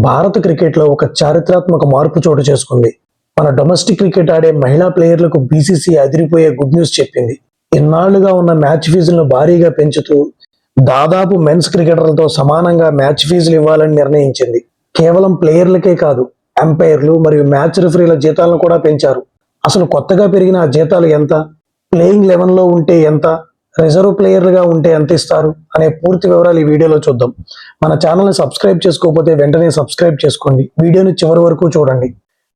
భారత క్రికెట్లో ఒక చారిత్రాత్మక మార్పు చోటు చేసుకుంది. మన డొమెస్టిక్ క్రికెట్ ఆడే మహిళా ప్లేయర్లకు బీసీసీ అదిరిపోయే గుడ్ న్యూస్ చెప్పింది. ఇన్నాళ్ళుగా ఉన్న మ్యాచ్ ఫీజులను భారీగా పెంచుతూ దాదాపు మెన్స్ క్రికెటర్లతో సమానంగా మ్యాచ్ ఫీజులు ఇవ్వాలని నిర్ణయించింది. కేవలం ప్లేయర్లకే కాదు అంపైర్లు మరియు మ్యాచ్ రిఫరీల జీతాలను కూడా పెంచారు. అసలు కొత్తగా పెరిగిన ఆ జీతాలు ఎంత? ప్లేయింగ్ లెవెన్లో ఉంటే ఎంత? రిజర్వ్ ప్లేయర్లుగా ఉంటే ఎంత ఇస్తారు అనే పూర్తి వివరాలు ఈ వీడియోలో చూద్దాం. మన ఛానల్ని సబ్స్క్రైబ్ చేసుకోకపోతే వెంటనే సబ్స్క్రైబ్ చేసుకోండి. వీడియోని చివరి వరకు చూడండి.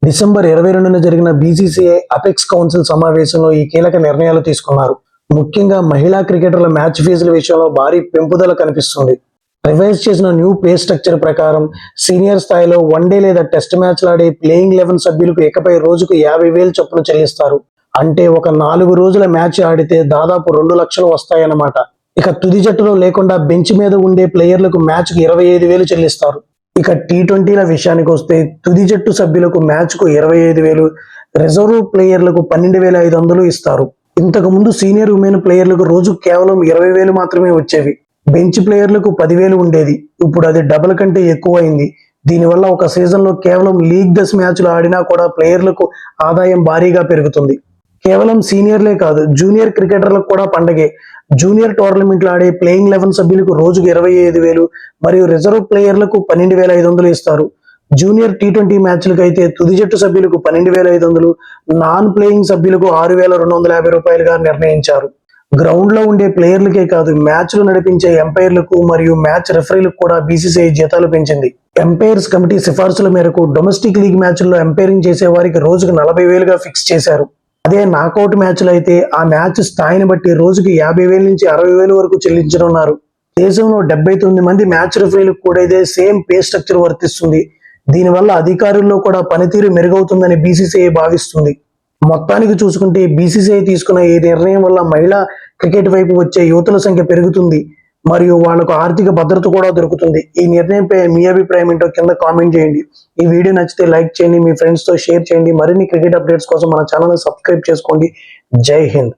డిసెంబర్ ఇరవై రెండున జరిగిన బీసీసీఐ అపెక్స్ కౌన్సిల్ సమావేశంలో ఈ కీలక నిర్ణయాలు తీసుకున్నారు. ముఖ్యంగా మహిళా క్రికెటర్ల మ్యాచ్ ఫీజుల విషయంలో భారీ పెంపుదల కనిపిస్తుంది. రివైజ్ చేసిన న్యూ పే స్ట్రక్చర్ ప్రకారం సీనియర్ స్థాయిలో వన్డే లేదా టెస్ట్ మ్యాచ్లు ఆడే ప్లేయింగ్ లెవెన్ సభ్యులకు ఇకపై రోజుకు యాభై వేలు చొప్పున చెల్లిస్తారు. అంటే ఒక నాలుగు రోజుల మ్యాచ్ ఆడితే దాదాపు రెండు లక్షలు వస్తాయన్నమాట. ఇక తుది జట్టులో లేకుండా బెంచ్ మీద ఉండే ప్లేయర్లకు మ్యాచ్కు ఇరవై ఐదు వేలు చెల్లిస్తారు. ఇక టీ ట్వంటీల విషయానికి వస్తే తుది జట్టు సభ్యులకు మ్యాచ్కు ఇరవై ఐదు వేలు రిజర్వ్ ప్లేయర్లకు పన్నెండు వేల ఐదు వందలు ఇస్తారు. ఇంతకు ముందు సీనియర్ ఉమెన్ ప్లేయర్లకు రోజు కేవలం ఇరవై వేలు మాత్రమే వచ్చేవి. బెంచ్ ప్లేయర్లకు పదివేలు ఉండేది. ఇప్పుడు అది డబుల్ కంటే ఎక్కువ అయింది దీనివల్ల ఒక సీజన్లో కేవలం లీగ్ దశ మ్యాచ్లు ఆడినా కూడా ప్లేయర్లకు ఆదాయం భారీగా పెరుగుతుంది. కేవలం సీనియర్లే కాదు జూనియర్ క్రికెటర్లకు కూడా పండగే. జూనియర్ టోర్నమెంట్లు ఆడే ప్లేయింగ్ లెవెన్ సభ్యులకు రోజుకు ఇరవై ఐదు వేలు మరియు రిజర్వ్ ప్లేయర్లకు పన్నెండు వేల ఐదు వందలు ఇస్తారు. జూనియర్ టీ ట్వంటీ మ్యాచ్లకు అయితే తుది జట్టు సభ్యులకు పన్నెండు వేల ఐదు వందలు నాన్ ప్లేయింగ్ సభ్యులకు ఆరు వేల రెండు వందల యాభై రూపాయలుగా నిర్ణయించారు. గ్రౌండ్లో ఉండే ప్లేయర్లకే కాదు మ్యాచ్లు నడిపించే ఎంపైర్లకు మరియు మ్యాచ్ రెఫరీలకు కూడా బీసీసీఐ జీతాలు పెంచింది. ఎంపైర్స్ కమిటీ సిఫార్సుల మేరకు డొమెస్టిక్ లీగ్ మ్యాచ్ల్లో ఎంపైరింగ్ చేసే వారికి రోజుకు నలభై వేలుగా ఫిక్స్ చేశారు. అదే నాకౌట్ మ్యాచ్లు అయితే ఆ మ్యాచ్ స్థాయిని బట్టి రోజుకి యాభై వేల నుంచి అరవై వేల వరకు చెల్లించనున్నారు. దేశంలో డెబ్బై తొమ్మిది మంది మ్యాచ్ రిఫరీలకు కూడా ఇదే సేమ్ పే స్ట్రక్చర్ వర్తిస్తుంది. దీనివల్ల అధికారుల్లో కూడా పనితీరు మెరుగవుతుందని బీసీసీఐ భావిస్తుంది. మొత్తానికి చూసుకుంటే బీసీసీఐ తీసుకున్న ఈ నిర్ణయం వల్ల మహిళా క్రికెట్ వైపు వచ్చే యువతుల సంఖ్య పెరుగుతుంది. మరియు వాళ్ళకు ఆర్థిక భద్రత కూడా దొరుకుతుంది. ఈ నిర్ణయంపై మీ అభిప్రాయం ఏంటో కింద కామెంట్ చేయండి. ఈ వీడియో నచ్చితే లైక్ చేయండి మీ ఫ్రెండ్స్తో షేర్ చేయండి. మరిన్ని క్రికెట్ అప్డేట్స్ కోసం మన ఛానల్ని సబ్స్క్రైబ్ చేసుకోండి. జై హింద్.